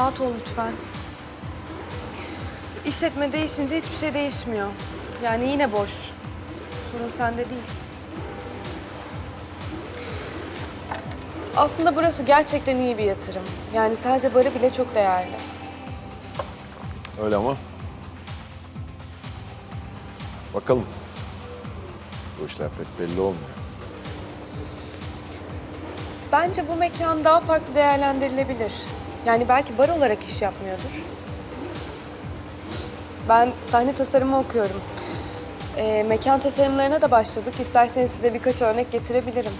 Rahat ol lütfen. İşletme değişince hiçbir şey değişmiyor. Yani yine boş. Sorun sende değil. Aslında burası gerçekten iyi bir yatırım. Yani sadece barı bile çok değerli. Öyle ama. Bakalım. Bu işler pek belli olmuyor. Bence bu mekan daha farklı değerlendirilebilir. Yani belki bar olarak iş yapmıyordur. Ben sahne tasarımı okuyorum. Ee, mekan tasarımlarına da başladık. İsterseniz size birkaç örnek getirebilirim.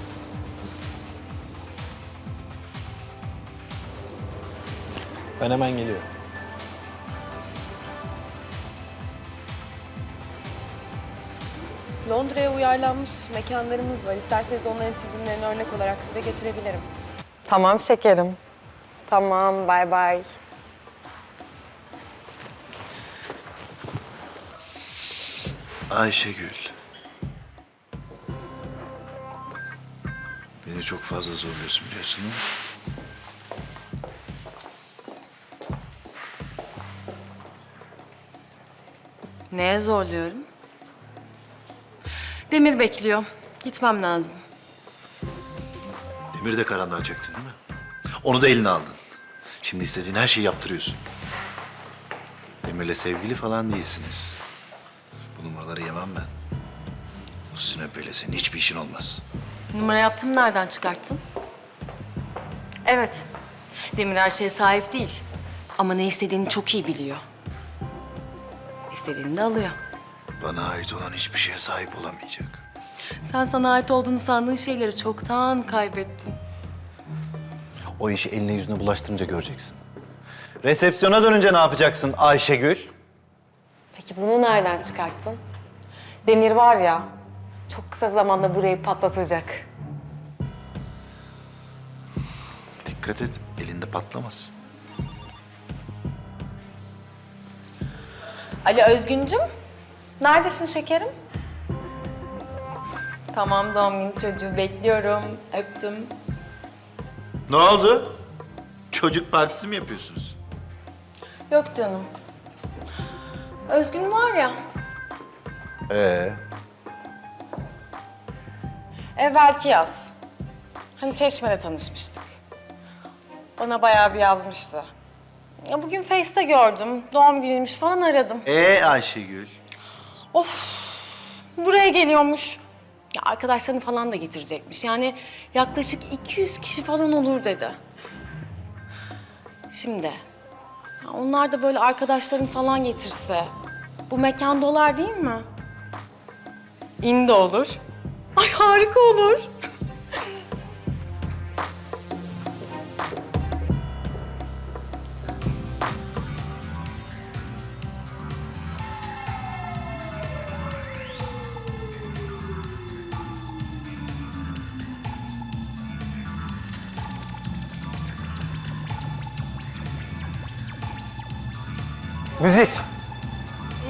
Ben hemen geliyorum. Londra'ya uyarlanmış mekanlarımız var. İsterseniz onların çizimlerini örnek olarak size getirebilirim. Tamam şekerim. Tamam, bay bay. Ayşegül. Beni çok fazla zorluyorsun biliyorsun değil mi? Neye zorluyorum? Demir bekliyor. Gitmem lazım. Demiri de karanlığa çektin değil mi? Onu da eline aldın. Şimdi istediğin her şeyi yaptırıyorsun. Demir'le sevgili falan değilsiniz. Bu numaraları yemem ben. Bu sünöpeyle senin hiçbir işin olmaz. Numara yaptım nereden çıkarttın? Evet. Demir her şeye sahip değil. Ama ne istediğini çok iyi biliyor. İstediğini de alıyor. Bana ait olan hiçbir şeye sahip olamayacak. Sen sana ait olduğunu sandığın şeyleri çoktan kaybettin. O işi eline yüzüne bulaştırınca göreceksin. Resepsiyona dönünce ne yapacaksın Ayşegül? Peki bunu nereden çıkarttın? Demir var ya, çok kısa zamanda burayı patlatacak. Dikkat et, elinde patlamasın. Ali Özgüncüm, neredesin şekerim? Tamam doğum günü çocuğu bekliyorum. Öptüm. Ne oldu? Çocuk partisi mi yapıyorsunuz? Yok canım. Özgün var ya, Ee, evvelki yaz. Hani Çeşme'de tanışmıştık. Bana bayağı bir yazmıştı. Ya bugün Face'te gördüm. Doğum günüymüş falan aradım. Ee Ayşegül. Buraya geliyormuş. Ya arkadaşlarını falan da getirecekmiş. Yani yaklaşık 200 kişi falan olur dedi. Şimdi onlar da böyle arkadaşlarını falan getirse bu mekan dolar değil mi? İn de olur. Ay harika olur. Müzik.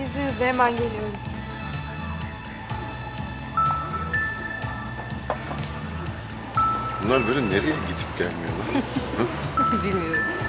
İzninizle hemen geliyorum. Bunlar böyle nereye gidip gelmiyorlar? Ayşe,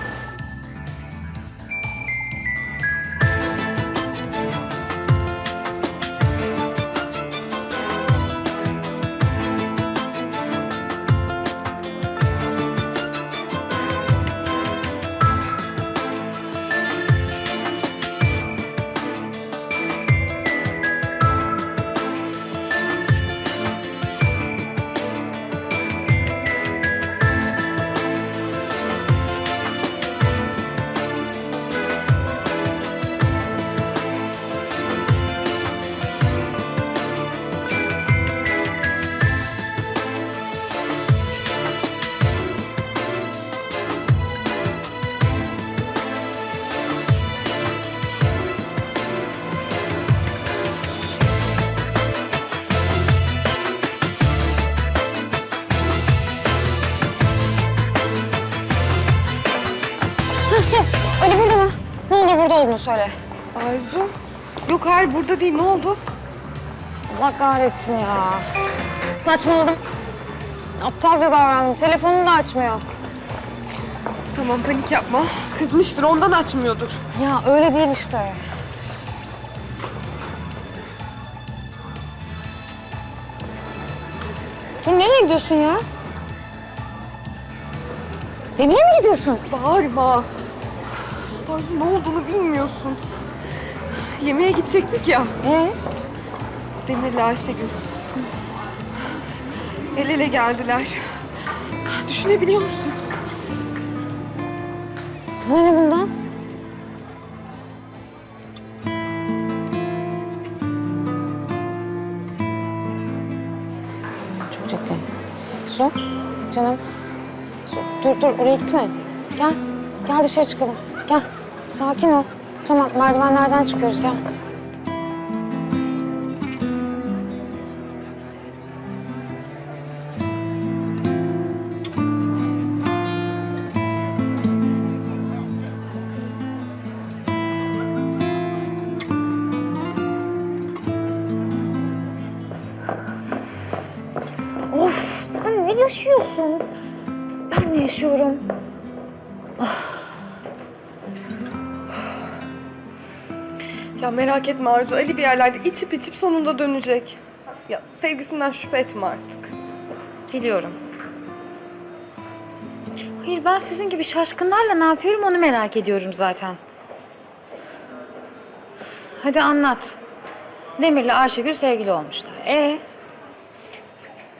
olduğunu söyle. Arzu? Yok hayır burada değil. Ne oldu? Allah kahretsin ya. Saçmaladım. Aptalca davrandım. Telefonunu da açmıyor. Tamam panik yapma. Kızmıştır ondan açmıyordur. Ya öyle değil işte. Dur nereye gidiyorsun ya? Demir'e mi gidiyorsun? Bağırma. Arzu ne olduğunu bilmiyorsun. Yemeğe gidecektik ya. Ee? Demir'le Ayşegül. El ele geldiler. Düşünebiliyor musun? Sana ne bundan? Çok ciddi. Su, canım. Su, dur dur oraya gitme. Gel, gel dışarı çıkalım. Gel, sakin ol. Tamam, merdivenlerden çıkıyoruz, gel. Ya merak etme Arzu. Ali bir yerlerde içip içip sonunda dönecek. Ya sevgisinden şüphe etme artık. Biliyorum. Hayır ben sizin gibi şaşkınlarla ne yapıyorum onu merak ediyorum zaten. Hadi anlat. Demir'le Ayşegül sevgili olmuşlar. E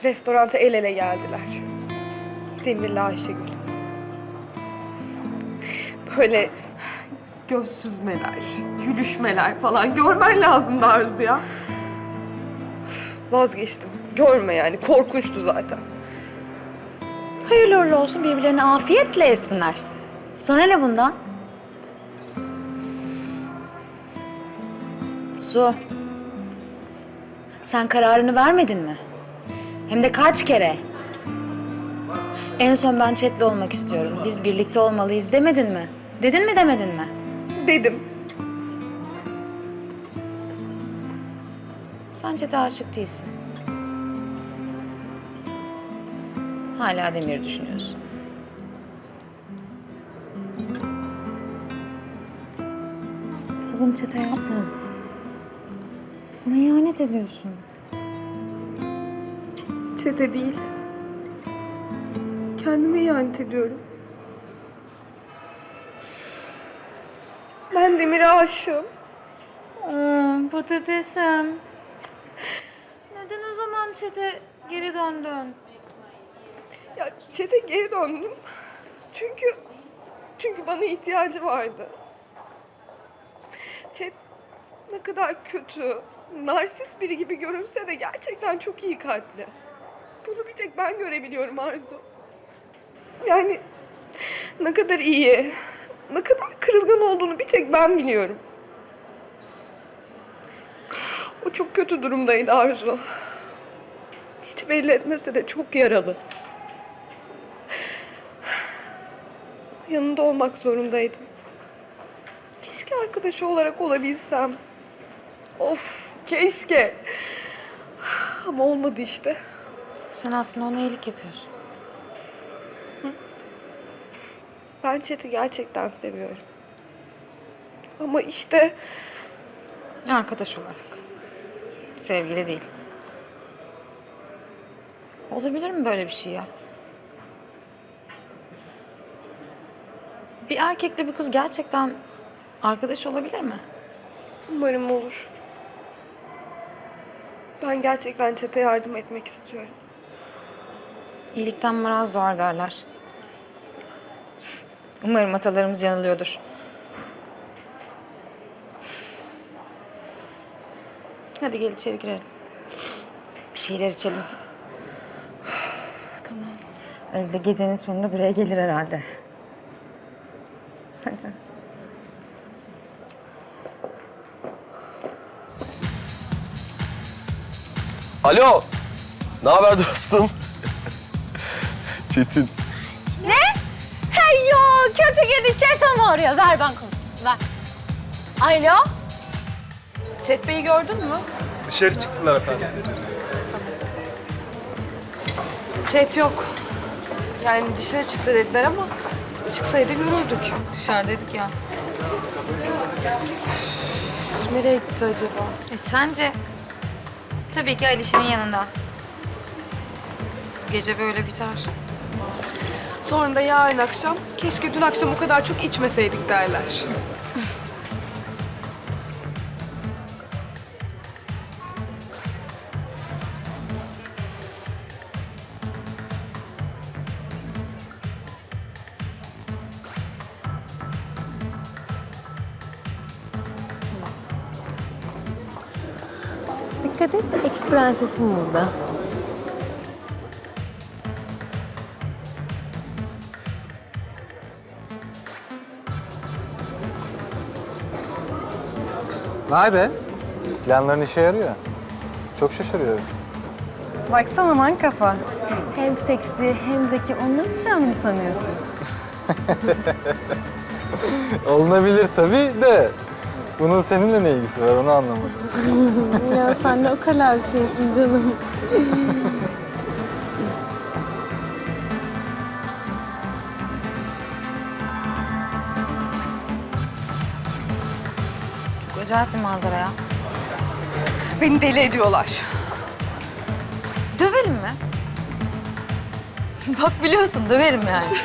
Restoranta el ele geldiler. Demir'le Ayşegül. Böyle göz süzmeler, gülüşmeler falan görmen lazımdı Arzu ya. Vazgeçtim. Görme yani. Korkunçtu zaten. hayırlı uğurlu olsun birbirlerini afiyetle yesinler. Sana ne bundan? Su. Sen kararını vermedin mi? Hem de kaç kere? En son ben Chet'le olmak istiyorum. Biz birlikte olmalıyız demedin mi? Dedin mi demedin mi? Dedim. Sen Chet'e aşık değilsin. Hala Demir düşünüyorsun. Sabun Chet'e yapma. Bana ihanet ediyorsun. Çete değil. Kendime ihanet ediyorum. Demir'e aşığım. Hmm, patatesim. Neden o zaman Chet'e geri döndün? Ya çete geri döndüm. Çünkü çünkü bana ihtiyacı vardı. Çet ne kadar kötü, narsist biri gibi görünse de gerçekten çok iyi kalpli. Bunu bir tek ben görebiliyorum Arzu. Yani ne kadar iyi, ne kadar kırılgan olduğunu bir tek ben biliyorum. O çok kötü durumdaydı Arzu. Hiç belli etmese de çok yaralı. Yanında olmak zorundaydım. Keşke arkadaşı olarak olabilsem. Of, keşke. Ama olmadı işte. Sen aslında ona iyilik yapıyorsun. Ben Chet'i gerçekten seviyorum. Ama işte Arkadaş olarak. Sevgili değil. Olabilir mi böyle bir şey ya? Bir erkekle bir kız gerçekten arkadaş olabilir mi? umarım olur. Ben gerçekten Chet'e yardım etmek istiyorum. İyilikten maraz doğar derler. Umarım atalarımız yanılıyordur. Hadi gel içeri girelim. Bir şeyler içelim. tamam. Öyle de gecenin sonunda buraya gelir herhalde. Hadi. Alo. Ne haber dostum? Çetin. Yo kötü kedi çetem arıyor. Ver ben konuşayım. Ver. Alo. Chet Bey'i gördün mü? Dışarı çıktılar efendim. Chet yok. Yani dışarı çıktı dediler ama Çıksaydı görürdük. Dışarıdaydık ya. Nereye gitti acaba? E sence? Tabii ki Alişin'in yanında. Gece böyle biter. Sonra da yarın akşam keşke dün akşam o kadar çok içmeseydik derler. Dikkat et, eks burada. Vay be. Planların işe yarıyor. Çok şaşırıyorum. Baksana man kafa. Hem seksi hem zeki olmayacağını mı sanıyorsun? Olunabilir tabii de bunun seninle ne ilgisi var onu anlamadım. ya sen de o kadar bir şeysin canım. Acayip bir manzara ya. Beni deli ediyorlar. Dövelim mi? Bak biliyorsun döverim yani.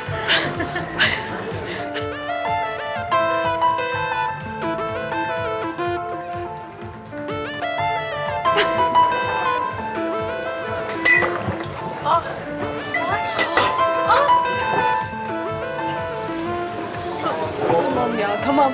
Tamam ya tamam.